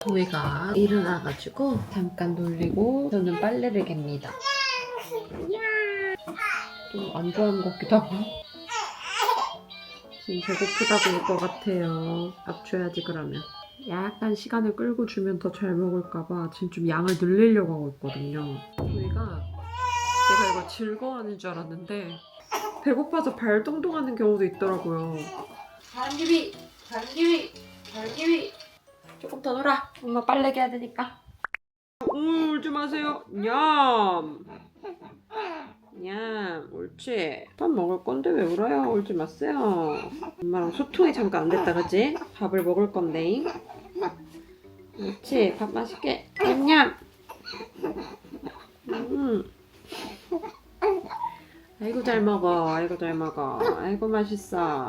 도희가 일어나가지고 잠깐 놀리고 저는 빨래를 갭니다. 또안 좋아하는 것 같기도 하고. 지금 배고프다고 올 것 같아요. 밥 줘야지 그러면. 약간 시간을 끌고 주면 더 잘 먹을까봐 지금 좀 양을 늘리려고 하고 있거든요. 도희가 내가 이거 즐거워하는 줄 알았는데 배고파서 발 동동하는 경우도 있더라고요. 발기위, 발기위, 발기위. 조금 더 놀아. 엄마 빨래 개야 되니까. 우, 울지 마세요. 냠. 냠, 옳지. 밥 먹을 건데 왜 울어요? 울지 마세요. 엄마랑 소통이 잠깐 안 됐다, 그지? 밥을 먹을 건데. 옳지. 밥 맛있게. 냠냠. 음. 아이고 잘 먹어. 아이고 잘 먹어. 아이고 맛있어.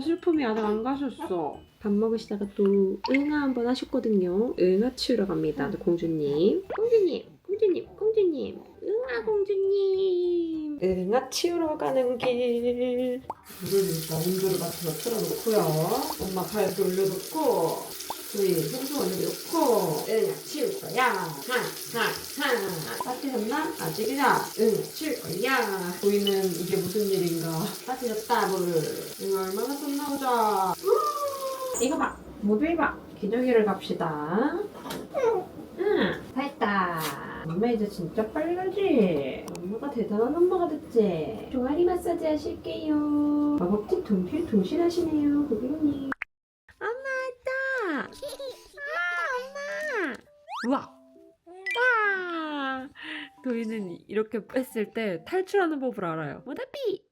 슬픔이 아직 안 가셨어. 밥 먹으시다가 또 응아 한번 하셨거든요. 응아 치우러 갑니다. 공주님. 공주님, 공주님, 공주님. 응아 공주님. 응아 치우러 가는 길. 물을 일단 온도를 맞춰서 틀어놓고요. 엄마 발도 올려놓고 우리 청소 올려놓고 응아 치울 거야. 하 하하. 따뜻했나? 아직이야. 응 치울 거야. 보이는 이게 무슨 일인가. 따뜻했다 물. 응 얼마나 썼나 보자. 이거 봐. 모빌 봐. 기저귀를 갑시다. 응, 다 했다. 엄마 이제 진짜 빨리 가지. 엄마가 대단한 엄마가 됐지. 종아리 마사지 하실게요. 마법집 동실 동실하시네요, 고객님. 엄마 왔다. 엄마, 엄마. 우와. 와. 도희는 이렇게 뺐을 때 탈출하는 법을 알아요. 모다피.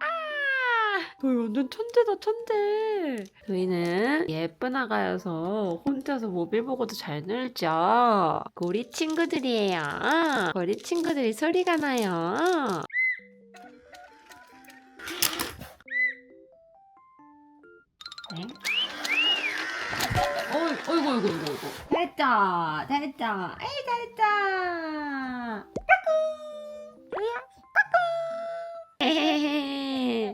아! 도희 완전 천재다 천재. 도희는 예쁜 아가여서 혼자서 모빌 보고도 잘 놀죠. 우리 친구들이에요. 우리 친구들이 소리가 나요. 네? 어이, 어이구, 어이구, 어이구. 됐다, 됐다, 에이, 됐다. 까꿍.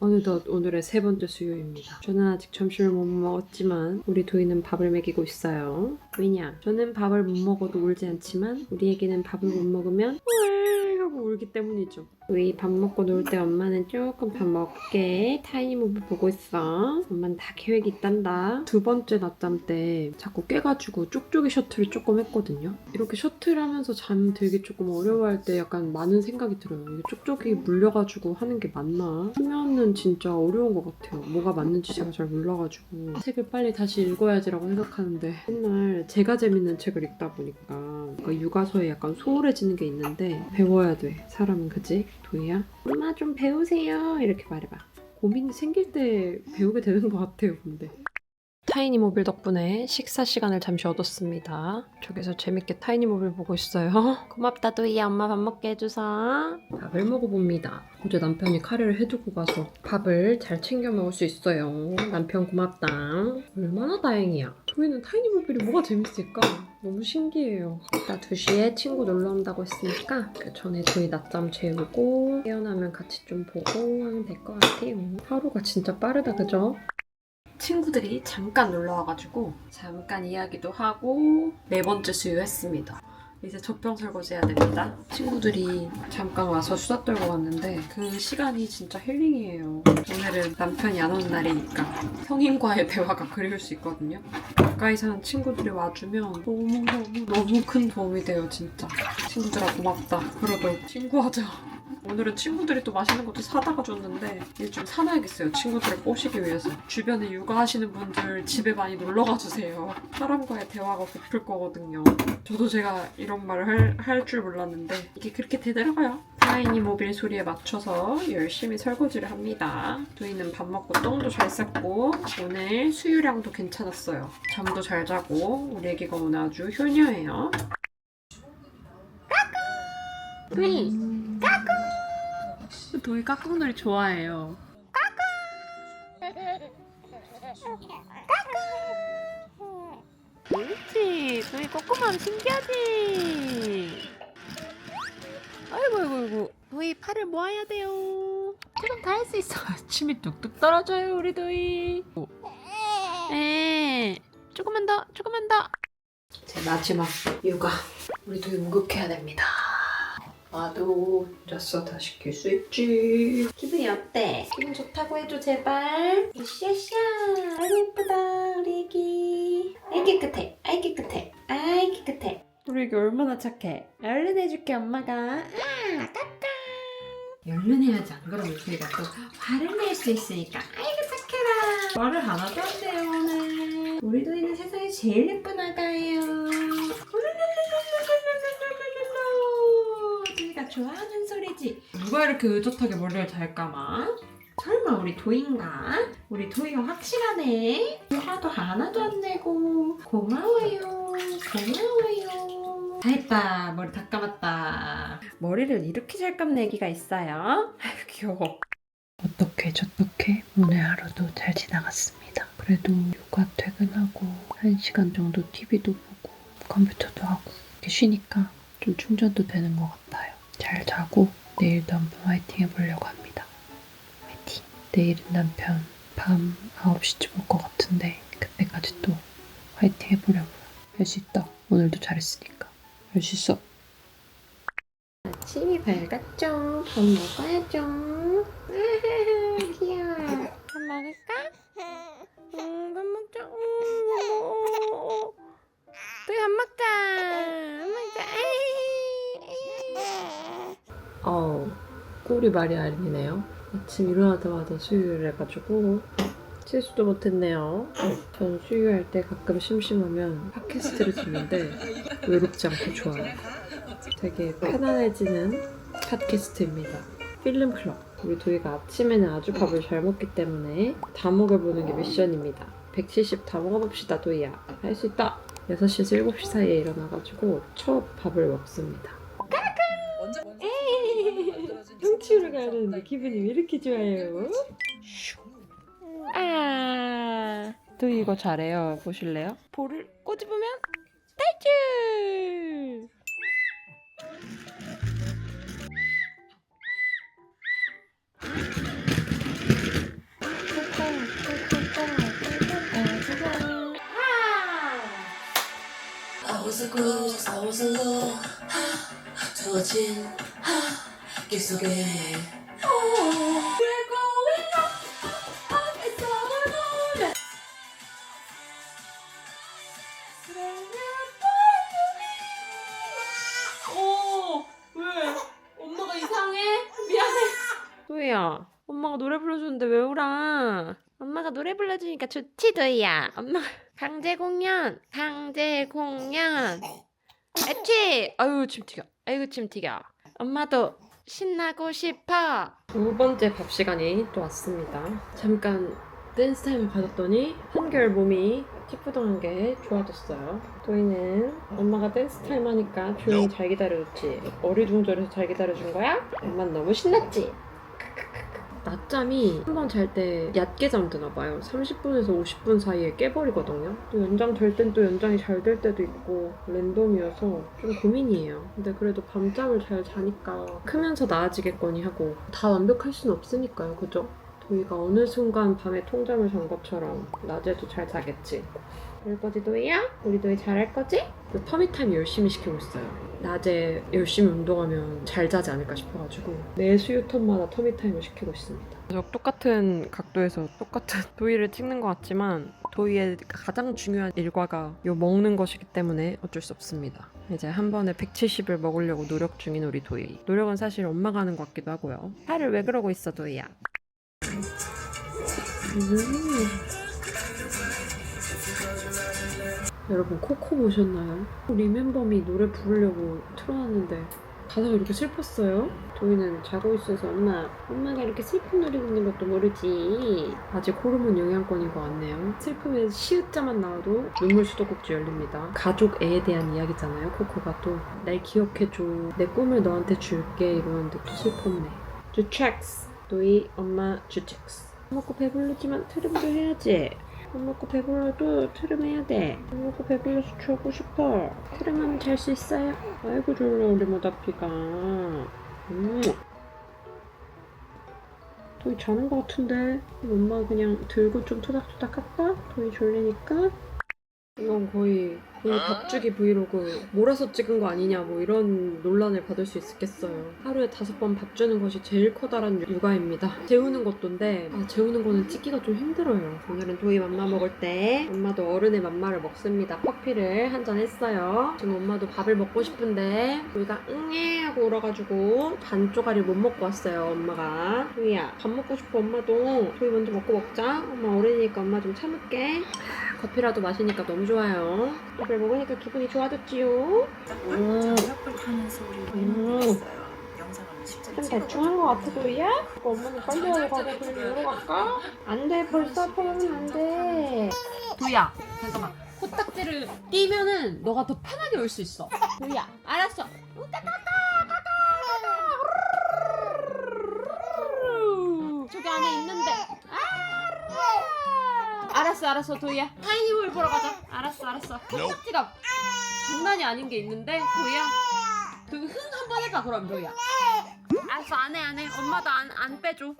어느덧 오늘의 세 번째 수요입니다. 저는 아직 점심을 못 먹었지만 우리 도희는 밥을 먹이고 있어요. 왜냐? 저는 밥을 못 먹어도 울지 않지만 우리에게는 밥을 못 먹으면 왜 하고 울기 때문이죠. 우리 밥 먹고 놀 때 엄마는 조금 밥 먹게 타이니모브 보고 있어. 엄마는 다 계획이 있단다. 두 번째 낮잠 때 자꾸 깨가지고 쪽쪽이 셔틀을 조금 했거든요. 이렇게 셔틀 하면서 잠 들기 조금 어려워할 때 약간 많은 생각이 들어요. 이게 쪽쪽이 물려가지고 하는 게 맞나? 수면은 진짜 어려운 것 같아요. 뭐가 맞는지 제가 잘 몰라가지고 책을 빨리 다시 읽어야지라고 생각하는데 맨날 제가 재밌는 책을 읽다 보니까 뭔가 육아서에 약간 소홀해지는 게 있는데 배워야 돼. 사람은 그지? 도희야? 엄마 좀 배우세요. 이렇게 말해봐. 고민이 생길 때 배우게 되는 것 같아요, 근데. 타이니 모빌 덕분에 식사 시간을 잠시 얻었습니다. 저기서 재밌게 타이니 모빌 보고 있어요. 고맙다, 도희야. 엄마 밥 먹게 해줘서. 밥을 먹어봅니다. 어제 남편이 카레를 해두고 가서 밥을 잘 챙겨 먹을 수 있어요. 남편 고맙다. 얼마나 다행이야. 도희는 타이니모빌이 뭐가 재밌을까? 너무 신기해요. 이따 2시에 친구 놀러 온다고 했으니까 그 전에 도희 낮잠 재우고 깨어나면 같이 좀 보고 하면 될 것 같아요. 하루가 진짜 빠르다, 그죠? 친구들이 잠깐 놀러 와가지고 잠깐 이야기도 하고 네 번째 수유했습니다. 이제 젖병 설거지 해야 됩니다. 친구들이 잠깐 와서 수다 떨고 갔는데 그 시간이 진짜 힐링이에요. 오늘은 남편이 안 오는 날이니까 성인과의 대화가 그리울 수 있거든요. 가까이 사는 친구들이 와주면 너무너무 너무 큰 도움이 돼요 진짜. 친구들아 고맙다. 그래도 친구하자. 오늘은 친구들이 또 맛있는 것도 사다가 줬는데 이제 좀 사놔야겠어요. 친구들을 꼬시기 위해서. 주변에 육아하시는 분들 집에 많이 놀러가 주세요. 사람과의 대화가 고플 거거든요. 저도 제가 이런 말을 할 줄 몰랐는데 이게 그렇게 되더라고요. 타이니 모빌 소리에 맞춰서 열심히 설거지를 합니다. 도희는 밥 먹고 똥도 잘 쌌고 오늘 수유량도 괜찮았어요. 잠도 잘 자고 우리 애기가 오늘 아주 효녀예요. 도희 도희 까꿍놀이 좋아해요. 그렇지. 도희 꼬꼬맘 신기하지. 아이고 아이고 아이고. 도희 팔을 모아야 돼요. 지금 다할 수 있어. 침이 뚝뚝 떨어져요 우리 도희. 에 조금만 더 조금만 더. 제 마지막 육아 우리 도희 목욕해야 됩니다. 나도 잤어 다시 낄수 있지. 기분이 어때? 기분 좋다고 해줘 제발. 으쌰으쌰. 아이 예쁘다 우리 애기. 아이 깨끗해. 아이 깨끗해. 아이 깨끗해. 우리 애기 얼마나 착해. 얼른 해줄게 엄마가. 아 까까. 얼른 해야지 안 그러면 저희가 또 화를 낼 수 있으니까. 아이고 착해라. 말을 하나도 안 돼요 오늘. 우리 도이는 세상에 제일 예쁜 아가예요. 좋아하는 소리지. 누가 이렇게 의젓하게 머리를 잘까마? 설마 우리 도인가? 우리 도이가 확실하네. 화도 하나도 안 내고 고마워요. 고마워요. 다 했다. 머리 다 감았다. 머리를 이렇게 잘 감는 애기가 있어요. 아유 귀여워. 어떻게 저떻게 오늘 하루도 잘 지나갔습니다. 그래도 육아 퇴근하고 한 시간 정도 TV도 보고 컴퓨터도 하고 이렇게 쉬니까 좀 충전도 되는 것 같아요. 잘 자고 내일도 한번 화이팅 해보려고 합니다. 화이팅! 내일은 남편 밤 9시쯤 올 것 같은데 그때까지 또 화이팅 해보려고요. 할 수 있다. 오늘도 잘했으니까. 할 수 있어. 아침이 밝았죠. 밥 먹어야죠. 아하하, 귀여워. 밥 먹을까? 응, 밥 먹자. 응, 또밥 먹자. 밥 먹자. 에이, 어, 꿀이 말이 아니네요. 아침 일어나자마자 수유를 해가지고 실수도 못했네요. 전 수유할 때 가끔 심심하면 팟캐스트를 듣는데 외롭지 않고 좋아요. 되게 편안해지는 팟캐스트입니다. 필름 클럽. 우리 도희가 아침에는 아주 밥을 잘 먹기 때문에 다 먹어보는 게 미션입니다. 170 다 먹어봅시다, 도희야. 할 수 있다! 6시에서 7시 사이에 일어나가지고 첫 밥을 먹습니다. 가는데 기분이 왜 이렇게 좋아요? 아, 또 이거 잘해요. 보실래요? 볼을 꼬집으면 탈출! I was a ghost, I was alone 두어진 길 속에 We're going up, up, it's all alone 어, 왜? 엄마가 이상해? 미안해. 도희야, 엄마가 노래 불러주는데 왜 울어? 엄마가 노래 불러주니까 좋지, 도희야. 엄마 강제 공연, 강제 공연. 애치! 아유, 침 튀겨. 아이고, 침 튀겨. 엄마도 신나고 싶어. 두 번째 밥 시간이 또 왔습니다. 잠깐 댄스 타임을 가졌더니 한결 몸이 찌뿌둥한 게 좋아졌어요. 도희는 엄마가 댄스 타임 하니까 조용히 잘 기다려줬지. 어리둥절해서 잘 기다려준 거야? 엄만 너무 신났지? 낮잠이 한 번 잘 때 얕게 잠드나 봐요. 30분에서 50분 사이에 깨버리거든요. 또 연장 될 땐 또 연장이 잘 될 때도 있고 랜덤이어서 좀 고민이에요. 근데 그래도 밤잠을 잘 자니까 크면서 나아지겠거니 하고 다 완벽할 순 없으니까요. 그죠? 도희가 어느 순간 밤에 통잠을 잔 것처럼 낮에도 잘 자겠지. 그럴 거지 도희야? 우리 도희 잘할 거지? 그 터미타임 열심히 시키고 있어요. 낮에 열심히 운동하면 잘 자지 않을까 싶어가지고 매 수유턴마다 터미타임을 시키고 있습니다. 똑같은 각도에서 똑같은 도희를 찍는 것 같지만 도희의 가장 중요한 일과가 요 먹는 것이기 때문에 어쩔 수 없습니다. 이제 한 번에 170을 먹으려고 노력 중인 우리 도희. 노력은 사실 엄마가 하는 것 같기도 하고요. 팔을 왜 그러고 있어 도희야? 음. 여러분 코코 보셨나요? 리멤버미 노래 부르려고 틀어놨는데 가사가 이렇게 슬펐어요? 도희는 자고 있어서 엄마 엄마가 이렇게 슬픈 노래 듣는 것도 모르지. 아직 호르몬 영양권인 것 같네요. 슬픔에 시읒자만 나와도 눈물 수도꼭지 열립니다. 가족 애에 대한 이야기잖아요 코코가 또. 날 기억해줘. 내 꿈을 너한테 줄게. 이러는데 또 슬펐네. 주책스. 도희 엄마 주책스. 밥 먹고 배부르지만 트름도 해야지 밥 먹고 배불러도 트름 해야 돼. 밥 먹고 배불러서 자고 싶어. 트름하면 잘 수 있어요. 아이고 졸려 우리 모다피가. 음. 도희 자는 것 같은데 엄마 그냥 들고 좀 토닥토닥 할까? 도희 졸리니까 이건 거의 오늘 밥주기 브이로그 몰아서 찍은 거 아니냐 뭐 이런 논란을 받을 수 있겠어요. 하루에 다섯 번 밥 주는 것이 제일 커다란 육아입니다. 재우는 것도인데 아, 재우는 거는 찍기가 좀 힘들어요. 오늘은 도희 맘마 먹을 때 엄마도 어른의 맘마를 먹습니다. 커피를 한 잔 했어요. 지금 엄마도 밥을 먹고 싶은데 도희가 응애 하고 울어가지고 반 쪼가리 못 먹고 왔어요 엄마가. 도희야 밥 먹고 싶어 엄마도. 도희 먼저 먹고 먹자. 엄마 어른이니까 엄마 좀 참을게. 커피라도 마시니까 너무 좋아요. 밥을 먹으니까 기분이 좋아졌지요. 음. 좀 대충 한거 같아? 그거 엄마는 빨리 하러 가고 그럼 이러러 갈까? 안돼 벌써 아파하면 안돼 도희야 잠깐만 코딱지를 띄면은 너가 더 편하게 올 수 있어 도희야 알았어 저기 안에 있는데 아! 알았어 알았어 도희야. 타이니볼 보러 가자. 알았어 알았어. 코딱지가 장난이 아닌 게 있는데 도희야. 도희 흥 한번 해봐 그럼 도희야. 알았어 안 해 안해. 엄마도 안, 안 빼줘.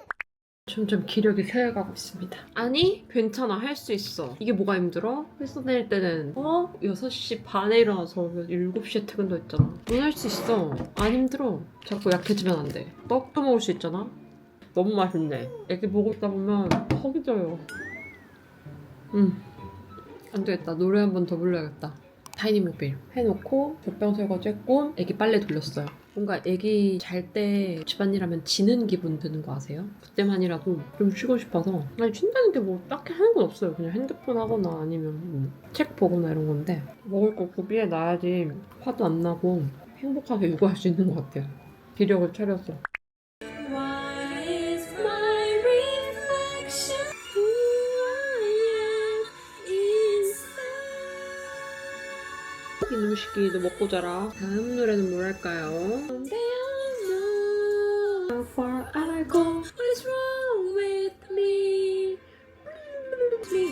점점 기력이 쇠해가고 있습니다. 아니 괜찮아. 할 수 있어. 이게 뭐가 힘들어? 회사 다닐 때는 어? 6시 반에 일어나서 7시에 퇴근도 했잖아. 넌 할 수 있어. 안 힘들어. 자꾸 약해지면 안 돼. 떡도 먹을 수 있잖아. 너무 맛있네. 애기 보고 있다 보면 허기져요 음 안되겠다. 노래 한 번 더 불러야겠다. 타이니 모빌. 해놓고 젖병 설거지 했고 애기 빨래 돌렸어요. 뭔가 애기 잘 때 집안일 하면 지는 기분 드는 거 아세요? 그때만이라도 좀 쉬고 싶어서. 아니 쉰다는 게 뭐 딱히 하는 건 없어요. 그냥 핸드폰 하거나 아니면 뭐 책 보거나 이런 건데. 먹을 거 구비해 놔야지 화도 안 나고 행복하게 육아할 수 있는 것 같아요. 기력을 차려서 이놈시끼도 먹고 자라 다음 노래는 뭐랄까요? With me?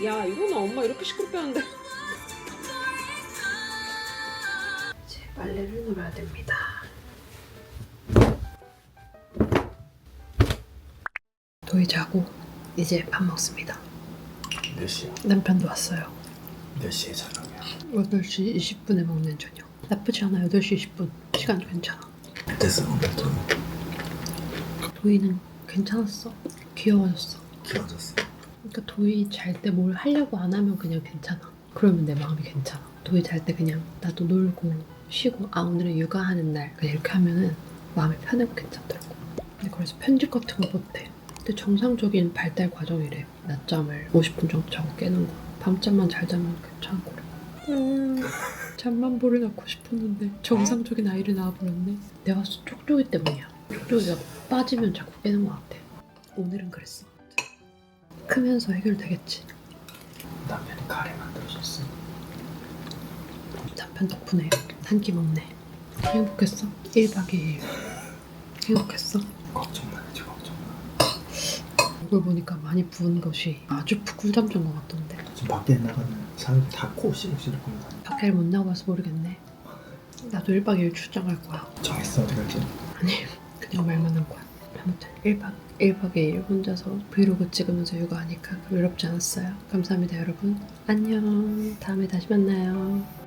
야 이거는 엄마 이렇게 시끄럽게 하는데 이제 빨래를 놀아야 됩니다 도희 자고 이제 밥 먹습니다 몇 시야? 남편도 왔어요 몇 시에 저녁이야? 8시 20분에 먹는 저녁 나쁘지 않아 8시 20분 시간 괜찮아 그때서 오늘도 도희는 괜찮았어 귀여워졌어 귀여워졌어 그러니까 도희 잘 때 뭘 하려고 안 하면 그냥 괜찮아. 그러면 내 마음이 괜찮아. 도희 잘 때 그냥 나도 놀고 쉬고 아 오늘은 육아하는 날 그냥 이렇게 하면은 마음이 편하고 괜찮더라고. 근데 그래서 편집 같은 거 못해. 근데 정상적인 발달 과정이래. 낮잠을 50분 정도 자고 깨는 거. 밤잠만 잘 자면 괜찮고. 음, 잠만 보려 낳고 싶었는데 정상적인 아이를 낳아버렸네. 내가 쪽쪽이 때문이야. 쪽쪽이가 빠지면 자꾸 깨는 것 같아. 오늘은 그랬어. 크면서 해결되겠지. 남편이 카레 만들어줬어 남편 덕분에 한 끼 먹네. 행복했어? 1박 2일. 행복했어? 걱정 말지 걱정 마 얼굴 보니까 많이 부은 것이 아주 꿀잠 잔 것 같던데. 지금 밖에 나가면 사람이 다코 시룩시룩 하면 밖에를 못 나가봐서 모르겠네. 나도 1박 2일 출장 갈 거야. 정했어 어디 갈지? 아니, 그냥 말만 한 거야. 아무튼 1박 1박 2일 혼자서 브이로그 찍으면서 육아하니까 외롭지 않았어요. 감사합니다 여러분. 안녕. 다음에 다시 만나요.